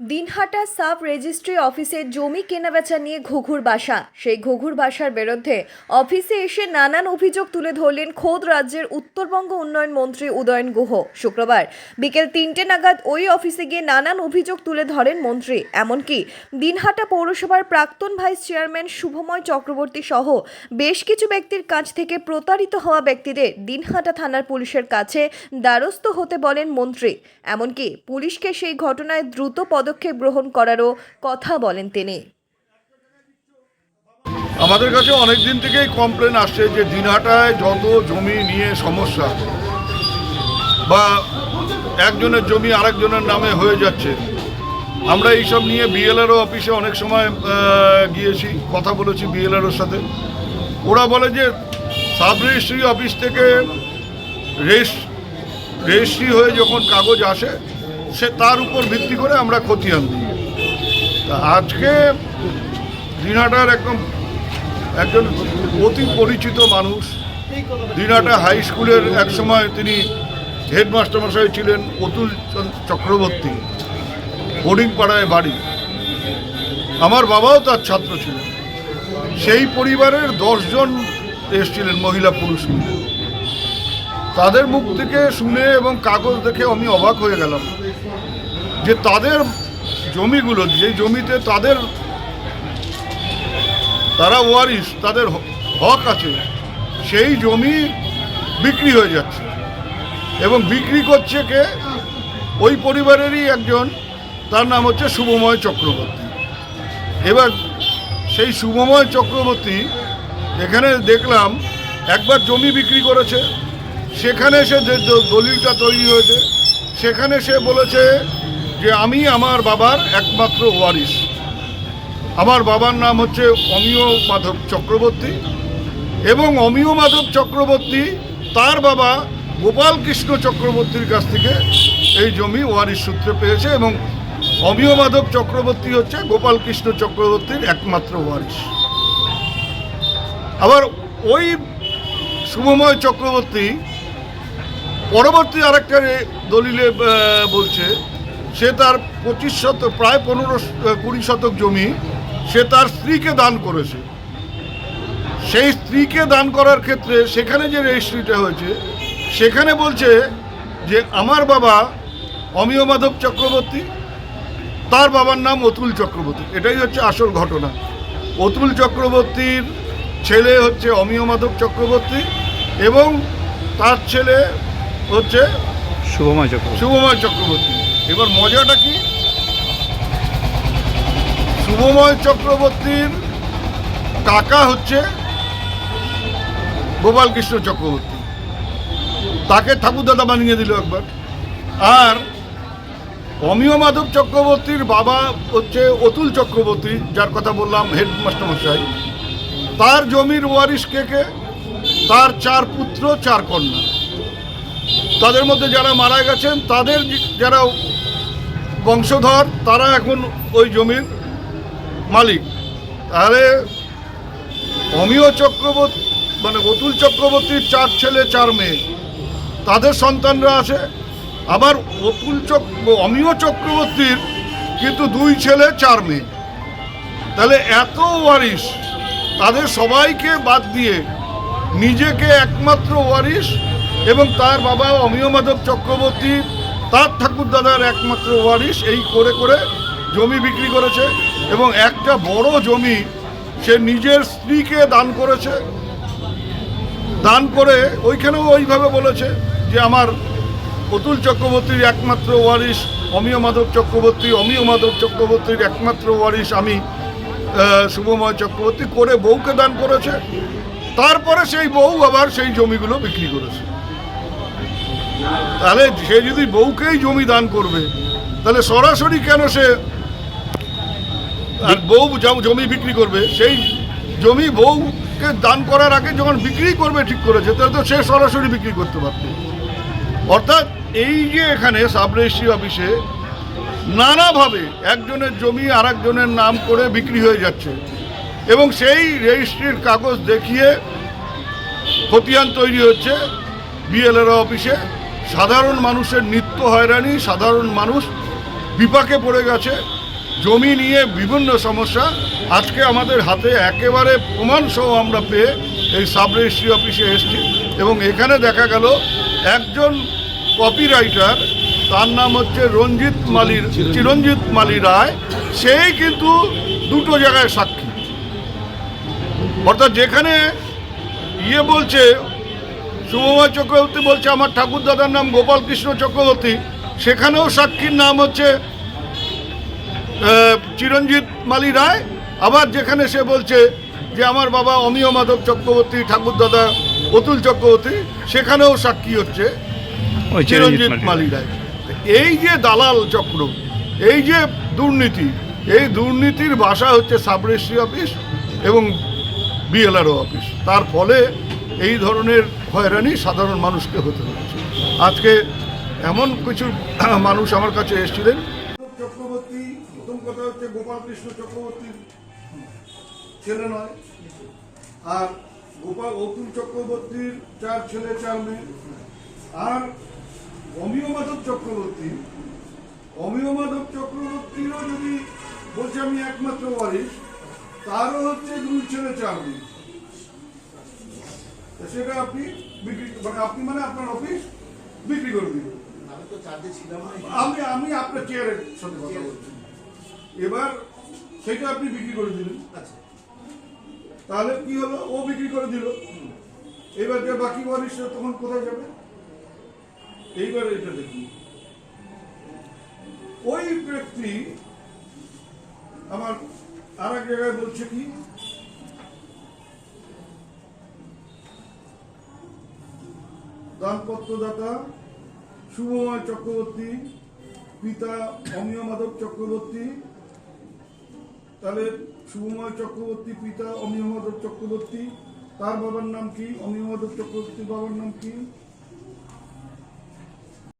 Dinhata sub registry অফিসে জমি কেনাবেচা নিয়ে ঘুঘুর বাসা। সেই ঘুঘুর বাসার বিরুদ্ধে অফিসে এসে নানান অভিযোগ তুলে ধরলেন খোদ রাজ্যের উত্তরবঙ্গ উন্নয়ন মন্ত্রী উদয়ন গুহ। শুক্রবার বিকেল তিনটে নাগাদ ওই অফিসে গিয়ে নানান অভিযোগ তুলে ধরেন মন্ত্রী। এমনকি দিনহাটা পৌরসভার প্রাক্তন ভাইস চেয়ারম্যান শুভময় চক্রবর্তী সহ বেশ কিছু ব্যক্তির কাছ থেকে প্রতারিত হওয়া ব্যক্তিদের দিনহাটা থানার পুলিশের কাছে দ্বারস্থ হতে বলেন মন্ত্রী। এমনকি পুলিশকে সেই ঘটনায় দ্রুত পদক্ষেপ গ্রহণ করারও কথা বলেন তিনি। আমাদের কাছে অনেক দিন থেকেই কমপ্লেন আসছে যে দিনহাটায় যত জমি নিয়ে সমস্যা, বা একজনের জমি আরেকজনের নামে হয়ে যাচ্ছে। আমরা এইসব নিয়ে বিএলআরও অফিসে অনেক সময় গিয়েছি, কথা বলেছি বিএলআরওর সাথে। ওরা বলে যে সাব রেজিস্ট্রি অফিস থেকে রেজিস্ট্রি হয়ে যখন কাগজ আসে সে তার উপর ভিত্তি করে আমরা খতিয়ান দিই তা আজকে দিনহাটার একদম একজন অতি পরিচিত মানুষ, দিনহাটা হাই স্কুলের এক সময় তিনি হেডমাস্টার মশাই ছিলেন, অতুল চক্রবর্তী বোর্ডিং পাড়ায় বাড়ি। আমার বাবাও তার ছাত্র ছিলেন। সেই পরিবারের দশজন এসেছিলেন মহিলা পুরুষ তাদের মুখ থেকে শুনে এবং কাগজ দেখে আমি অবাক হয়ে গেলাম। যে তাদের জমিগুলো, যে জমিতে তাদের, তারা ওয়ারিশ, তাদের হক আছে, সেই জমি বিক্রি হয়ে যাচ্ছে। এবং বিক্রি করছে কে? ওই পরিবারেরই একজন, তার নাম হচ্ছে শুভময় চক্রবর্তী। এবার সেই শুভময় চক্রবর্তী, এখানে দেখলাম, একবার জমি বিক্রি করেছে, সেখানে সে দলিলটা তৈরি হয়েছে, সেখানে সে বলেছে যে আমি আমার বাবার একমাত্র ওয়ারিশ আমার বাবার নাম হচ্ছে অমিয় মাধব চক্রবর্তী এবং অমিয় মাধব চক্রবর্তী তার বাবা গোপাল কৃষ্ণ চক্রবর্তীর কাছ থেকে এই জমি ওয়ারিস সূত্রে পেয়েছে এবং অমিয় মাধব চক্রবর্তী হচ্ছে গোপাল কৃষ্ণ চক্রবর্তীর একমাত্র ওয়ারিশ আবার ওই শুভময় চক্রবর্তী পরবর্তী আরেকটা দলিলে বলছে সে তার পঁচিশ শত প্রায় পনেরো কুড়ি শতক জমি সে তার স্ত্রীকে দান করেছে। সেই স্ত্রীকে দান করার ক্ষেত্রে সেখানে যে রেজিস্ট্রিটা হয়েছে সেখানে বলছে যে আমার বাবা অমিয় মাধব চক্রবর্তী তার বাবার নাম অতুল চক্রবর্তী। এটাই হচ্ছে আসল ঘটনা। অতুল চক্রবর্তীর ছেলে হচ্ছে অমিয় মাধব চক্রবর্তী এবং তার ছেলে হচ্ছে শুভময় চক্রবর্তী। শুভময় চক্রবর্তী। এবার মজাটা কি? শুভময় চক্রবর্তীর কাকা হচ্ছে গোপালকৃষ্ণ চক্রবর্তী। তাকে ঠাকুরদাদা বানিয়ে দিল একবার। আর অমিয় মাধব চক্রবর্তীর বাবা হচ্ছে অতুল চক্রবর্তী, যার কথা বললাম হেডমাস্টার মশাই। তার জমির ওয়ারিশ কে কে? তার চার পুত্র, চার কন্যা। তাদের মধ্যে যারা মারা গেছেন, তাদের যারা বংশধর, তারা এখন ওই জমির মালিক। তাহলে অমিয় চক্রবর্তী মানে অতুল চক্রবর্তীর চার ছেলে, চার মেয়ে, তাদের সন্তানরা আছে। আবার অতুল চক্র অমিয় চক্রবর্তীর কিন্তু দুই ছেলে, চার মেয়ে। তাহলে এত ওয়ারিশ, তাদের সবাইকে বাদ দিয়ে নিজেকে একমাত্র ওয়ারিশ এবং তার বাবা অমিয় মাধব চক্রবর্তী, তার ঠাকুরদাদার একমাত্র ওয়ারিশ, এই করে করে জমি বিক্রি করেছে এবং একটা বড় জমি সে নিজের স্ত্রীকে দান করেছে। দান করে ওইখানেও ওইভাবে বলেছে যে আমার অতুল চক্রবর্তীর একমাত্র ওয়ারিশ, অমিয় মাধব চক্রবর্তী, অমিয় মাধব চক্রবর্তীর একমাত্র ওয়ারিশ আমি শুভময় চক্রবর্তী করে বউকে দান করেছে। তারপরে সেই বউ আবার সেই জমিগুলো বিক্রি করেছে। তাহলে সে যদি বউকেই জমি দান করবে, তাহলে সরাসরি কেন সে আর বউ জমি বিক্রি করবে? সেই জমি বউকে দান করার আগে যখন বিক্রি করবে ঠিক করেছে, তাহলে তো সে সরাসরি বিক্রি করতে পারত। অর্থাৎ এই যে এখানে সাব রেজিস্ট্রি অফিসে নানাভাবে একজনের জমি আর একজনের নাম করে বিক্রি হয়ে যাচ্ছে, এবং সেই রেজিস্ট্রির কাগজ দেখিয়ে খতিয়ান তৈরি হচ্ছে বিএলআর অফিসে। সাধারণ মানুষের নিত্য হয়রানি, সাধারণ মানুষ বিপাকে পড়ে গেছে, জমি নিয়ে বিভিন্ন সমস্যা। আজকে আমাদের হাতে একেবারে প্রমাণ সহ আমরা পেয়ে এই সাব রেজিস্ট্রি অফিসে এসেছি এবং এখানে দেখা গেল একজন কপিরাইটার তার নাম হচ্ছে রঞ্জিত মালির চিরঞ্জিত মালি রায়। সেই কিন্তু দুটো জায়গায় সাক্ষী। অর্থাৎ যেখানে ইয়ে বলছে শুভময় চক্রবর্তী বলছে আমার ঠাকুর দাদার নাম গোপাল কৃষ্ণ চক্রবর্তী। সেখানেও সাক্ষীর নাম হচ্ছে চিরঞ্জিত মালি রায়। আবার যেখানে সে বলছে যে আমার বাবা অমিয় মাধব চক্রবর্তী ঠাকুর দাদা অতুল চক্রবর্তী সেখানেও সাক্ষী হচ্ছে চিরঞ্জিত মালি রায়। এই যে দালাল চক্র এই যে দুর্নীতি এই দুর্নীতির বাসা হচ্ছে সাব রেজিস্ট্রি অফিস এবং বিএলআরও অফিস। তার ফলে এই ধরনের হয়রানি সাধারণ মানুষকে হতে হচ্ছে। আজকে এমন কিছু মানুষ আমার কাছে এসেছিলেন। চক্রবর্তী, প্রথম কথা হচ্ছে গোপাল কৃষ্ণ চক্রবর্তীর ছেলে নয়। আর গোপাল, অতুল চক্রবর্তীর চার ছেলে আর অমিয় মাধব চক্রবর্তী। অমিয় মাধব চক্রবর্তীরও যদি বলছে আমি একমাত্র ওয়ারিশ, তারও হচ্ছে দুই ছেলে, চার মেয়ে। তো সেটা আপনি বিক্রি মানে আপনি মানে আপনার অফিস বিক্রি করে দিবেন। আমি আমি আমি আপনার চেয়ারের সাথে কথা বলছি। এবার সেটা আপনি বিক্রি করে দিলেন। আচ্ছা। তাহলে কি হলো? ও বিক্রি করে দিল। এবার যে বাকি ওয়ারিশ তখন কোথায় যাবে? এইবার এটা দেখুন। ওই ব্যক্তি আমার আর এক জায়গায় বলছে কি দানপত্রদাতা শুভময় চক্রবর্তী, পিতা অমিয় মাধব চক্রবর্তী, তাহলে শুভময় চক্রবর্তী, পিতা অমিয় মাধব চক্রবর্তী, তার বাবার নাম কি? অমিয় মাধব চক্রবর্তীর বাবার নাম কি?